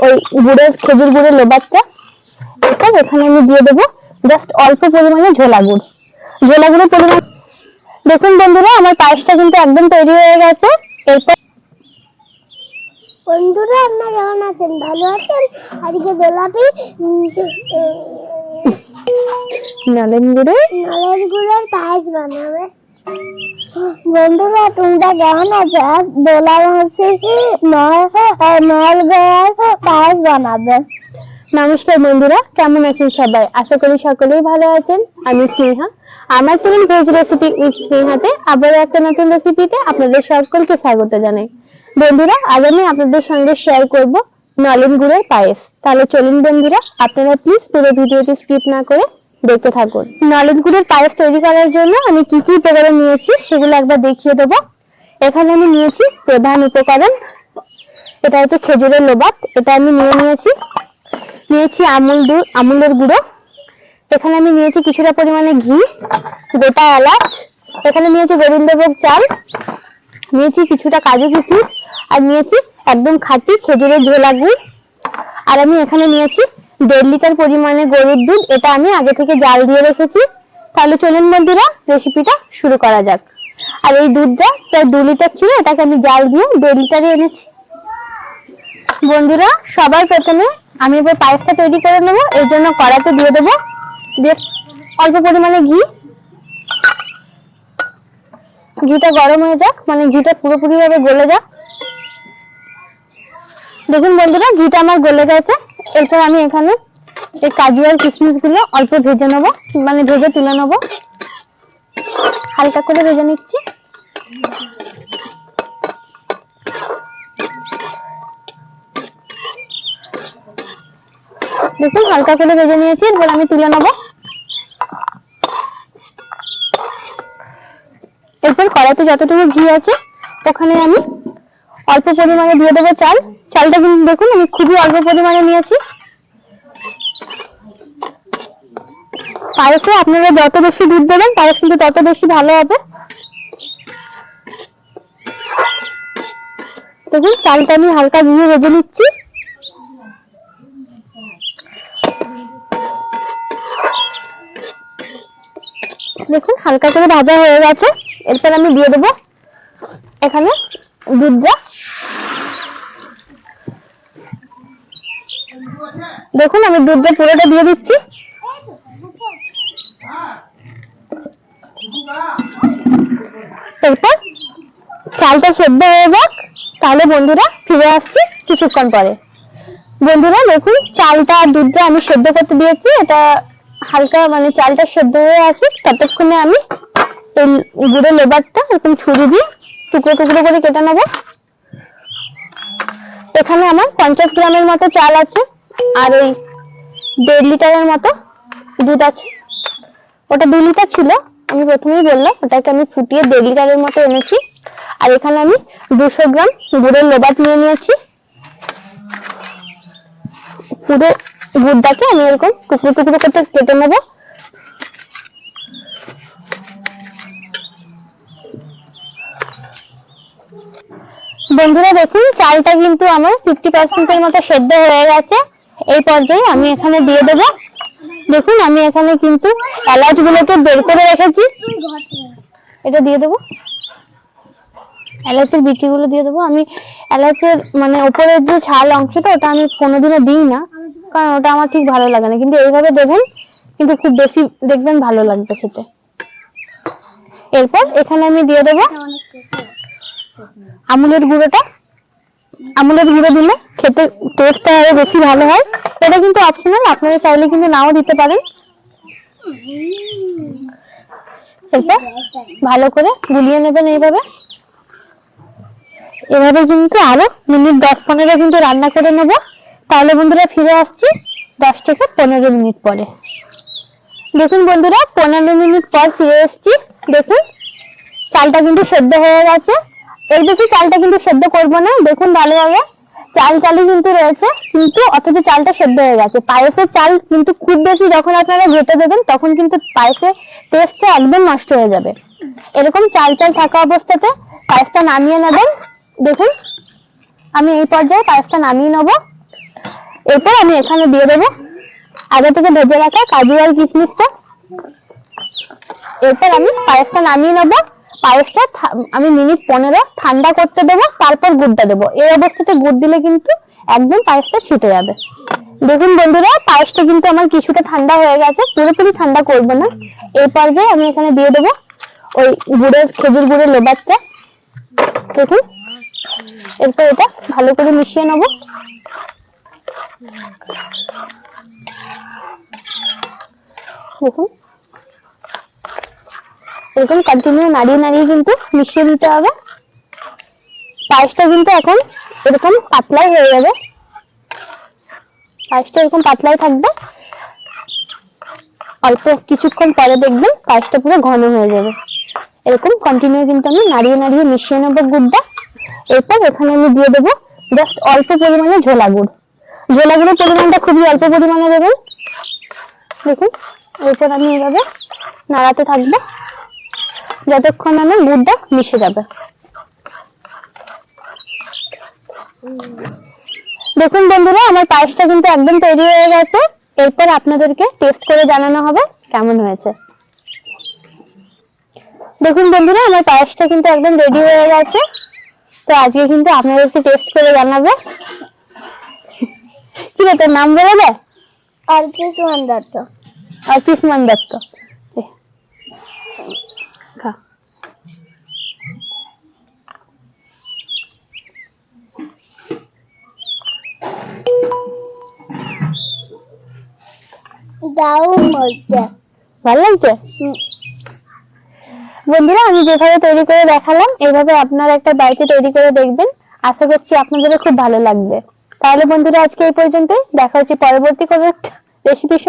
ওই গুড়ের খেজুর গুড়ের লেবারটা এরপর এখানে আমি দিয়ে দেবো। জাস্ট অল্প পরিমাণে ঝোলা গুড়। ঝোলা গুড়ের পরিমাণ দেখুন বন্ধুরা আমার পায়েসটা কিন্তু একদম তৈরি হয়ে গেছে। এরপর বন্ধুরা আপনারা কেমন আছেন? ভালো আছেন? আজকে উম, নলেন গুড়ে নলের গুড়ের পায়েস বানাবে। বন্ধুরা, তোমরা বানাবে। নমস্কার বন্ধুরা, কেমন আছেন সবাই? আশা করি সকলেই ভালো আছেন। আমি স্নেহা। আমার চ্যানেল রেসিপি উইথ স্নেহাতে আবারও একটা নতুন রেসিপিতে আপনাদের সকলকে স্বাগত জানাই। বন্ধুরা, আজ আমি আপনাদের সঙ্গে শেয়ার করব নলেন গুড়ের পায়েস। তাহলে চলুন বন্ধুরা, আপনারা প্লিজ পুরো ভিডিওটি স্কিপ না করে দেখতে থাকুন। নলেন গুড়ের পায়েস তৈরি করার জন্য আমি কি কি উপকরণ নিয়েছি সেগুলো একবার দেখিয়ে দেবো। এখানে আমি নিয়েছি প্রধান উপকরণ, এটা হচ্ছে খেজুরের লোবাত, এটা আমি নিয়ে নিয়েছি। নিয়েছি আমুল দুধ আমুলের গুঁড়ো। এখানে আমি নিয়েছি কিছুটা পরিমাণে ঘি, গোটা এলাচ। এখানে নিয়েছি গোবিন্দভোগ চাল। নিয়েছি কিছুটা কাজু কিশমিশ। আর নিয়েছি একদম খাঁটি খেজুরের ঝোলা গুড় আর আমি এখানে নিয়েছি দেড় লিটার পরিমাণে গরুর দুধ, এটা আমি আগে থেকে জাল দিয়ে রেখেছি। তাহলে চলুন বন্ধুরা রেসিপিটা শুরু করা যাক। আর এই দুধটা প্রায় দু লিটার ছিল, এটাকে আমি জাল দিয়ে দেড় লিটারে এনেছি। বন্ধুরা, সবার প্রথমে আমি এবার পায়েসটা তৈরি করে নেব, এর জন্য কড়াতে দিয়ে দেবো দিয়ে অল্প পরিমাণে ঘি। ঘিটা গরম হয়ে যাক মানে ঘিটা পুরোপুরি ভাবে গলে যাক। দেখুন বন্ধুরা, ঘিটা আমার গলে গেছে। এরপর আমি এখানে এই কাজু আর কিশমিশগুলো অল্প ভেজে নেব মানে ভেজে তুলে নেব। হালকা করে ভেজে নিচ্ছি। দেখুন, হালকা করে ভেজে নিয়েছি, এরপর আমি তুলে নেব। এরপর কড়াইতে যতটুকু ঘি আছে, ওখানে আমি অল্প পরিমাণে দিয়ে দেবো চাল। চালটা কিন্তু দেখুন, আমি খুবই অল্প পরিমাণে নিয়েছি। পায়েসে আপনারা যত বেশি দুধ দেবেন, পায়েস কিন্তু তত বেশি ভালো হবে। দেখুন, চালটা আমি হালকা দিয়ে ভেজে নিচ্ছি। দেখুন, হালকা করে ভাজা হয়ে গেছে। এরপর আমি দিয়ে দেবো এখানে দুধটা। দেখুন, আমি দুধটা পুরোটা দিয়ে দিচ্ছি। এরপর চালটা সেদ্ধ হয়ে যাক। তাহলে বন্ধুরা ফিরে আসছি কিছুক্ষণ পরে। বন্ধুরা, দেখুন, চালটা আর দুধটা আমি সেদ্ধ করতে দিয়েছি। এটা হালকা মানে চালটা সেদ্ধ হয়ে আসে। ততক্ষণে আমি এই গুঁড়ো লেবারটা এরকম ছুরি দিয়ে টুকরো টুকরো করে কেটে নেব। এখানে আমার পঞ্চাশ গ্রামের মতো চাল আছে। আর ওই দেড় লিটারের মতো দুধ আছে। ওটা দু লিটার ছিল। আমি প্রথমেই বললাম, ওটাকে আমি ফুটিয়ে দেড় লিটারের মতো এনেছি। আর এখানে আমি দুশো গ্রাম গুড়ের লেবাট নিয়ে নিয়েছি। পুরো গুড়টাকে আমি এরকম টুকরো টুকরো করে কেটে নেব। বন্ধুরা দেখুন, চালটা কিন্তু আমার ফিফটি পার্সেন্টের মতো সেদ্ধ হয়ে গেছে। এই পর্যায়ে আমি এখানে দিয়ে দেবো। দেখুন, আমি এখানে কিন্তু এলাচ গুলোকে বের করে রেখেছি। এটা দিয়ে দেবো। এলাচের বিচিগুলো দিয়ে দেবো। আমি এলাচের মানে উপরের যে ছাল অংশটা, ওটা আমি কোনোদিনও দিই না, কারণ ওটা আমার ঠিক ভালো লাগে না। কিন্তু এইভাবে দেবেন কিন্তু খুব বেশি দেখবেন ভালো লাগবে খেতে। এরপর এখানে আমি দিয়ে দেবো আমুলের গুঁড়োটা। আমুলের গুঁড়ো দিলে খেতে টেস্টটা আরও বেশি ভালো হয়। এটা কিন্তু অপশনাল আপনারা চাইলে কিন্তু নাও দিতে পারেন। এরপর ভালো করে গুলিয়ে নেবেন এইভাবে। এভাবে কিন্তু আরও মিনিট দশ পনেরো কিন্তু রান্না করে নেব। তাহলে বন্ধুরা ফিরে আসছি দশ থেকে পনেরো মিনিট পরে। দেখুন বন্ধুরা, পনেরো মিনিট পর ফিরে এসেছি। দেখুন, চালটা কিন্তু সেদ্ধ হয়ে গেছে। এই দেখি চালটা কিন্তু সেদ্ধ করব না, দেখুন ভালো ভালোভাবে চাল চালই কিন্তু রয়েছে, কিন্তু অথচ চালটা সেদ্ধ হয়ে গেছে। পায়েসের চাল কিন্তু খুব বেশি যখন আপনারা ঘেটে দেবেন, তখন কিন্তু পায়েসের টেস্টটা একদম নষ্ট হয়ে যাবে। এরকম চাল চাল থাকা অবস্থাতে পায়েসটা নামিয়ে নেবেন। দেখুন, আমি এই পর্যায়ে পায়েসটা নামিয়ে নেব। এরপর আমি এখানে দিয়ে দেবো আগে থেকে ভেজে রাখা কাজু আর কিশমিশটা। এরপর আমি পায়েসটা নামিয়ে নেব। পায়েসটা আমি মিনিট পনেরো ঠান্ডা করতে দেবো, তারপর গুড়টা দেবো। এই অবস্থাতে গুড় দিলে কিন্তু একদম পায়েসটা ছিটে যাবে। দেখুন বন্ধুরা, পায়েসটা কিন্তু আমার কিছুটা ঠান্ডা হয়ে গেছে, পুরোপুরি ঠান্ডা করব না। এই পর্যায়ে আমি এখানে দিয়ে দেবো ওই গুড়ের, খেজুর গুড়ের লেবারটা। দেখুন, এরপর এটা ভালো করে মিশিয়ে নেব। দেখুন এরকম কন্টিনিউ নাড়িয়ে নাড়িয়ে কিন্তু মিশিয়ে দিতে হবে। পায়েসটা কিন্তু এখন এরকম পাতলাই হয়ে যাবে। পায়েসটা এরকম পাতলাই থাকবে। অল্প কিছুক্ষণ পরে দেখবেন পায়েসটা পুরো ঘন হয়ে যাবে। এরকম কন্টিনিউ কিন্তু আমি নাড়িয়ে নাড়িয়ে মিশিয়ে নেব গুড়টা। এরপর এখানে আমি দিয়ে দেবো জাস্ট অল্প পরিমাণে ঝোলা গুড়। ঝোলা গুড়ের পরিমাণটা খুবই অল্প পরিমাণে দেবেন। দেখুন, এরপর আমি এভাবে নাড়াতে থাকব। যতক্ষণ আমার গুড়টা মিশে যাবে। দেখুন বন্ধুরা আমার পায়েসটা কিন্তু একদম তৈরি হয়ে গেছে। এরপর আপনাদেরকে টেস্ট করে জানানো হবে কেমন হয়েছে। দেখুন বন্ধুরা আমার পায়েসটা কিন্তু একদম রেডি হয়ে গেছে। তো আজকে কিন্তু আপনাদেরকে টেস্ট করে জানাবে। কি রে তোর নাম বলে দে। অর্চিত দত্ত অর্চিষ্মান দত্ত এ, খা। ভালো লাগছে? বন্ধুরা আমি যেভাবে তৈরি করে দেখালাম এইভাবে আপনারা একটা বাড়িতে তৈরি করে দেখবেন। আশা করছি আপনাদেরও খুব ভালো লাগবে। তাহলে বন্ধুরা আজকে এই পর্যন্তই। দেখা হচ্ছে পরবর্তী কোনো রেসিপির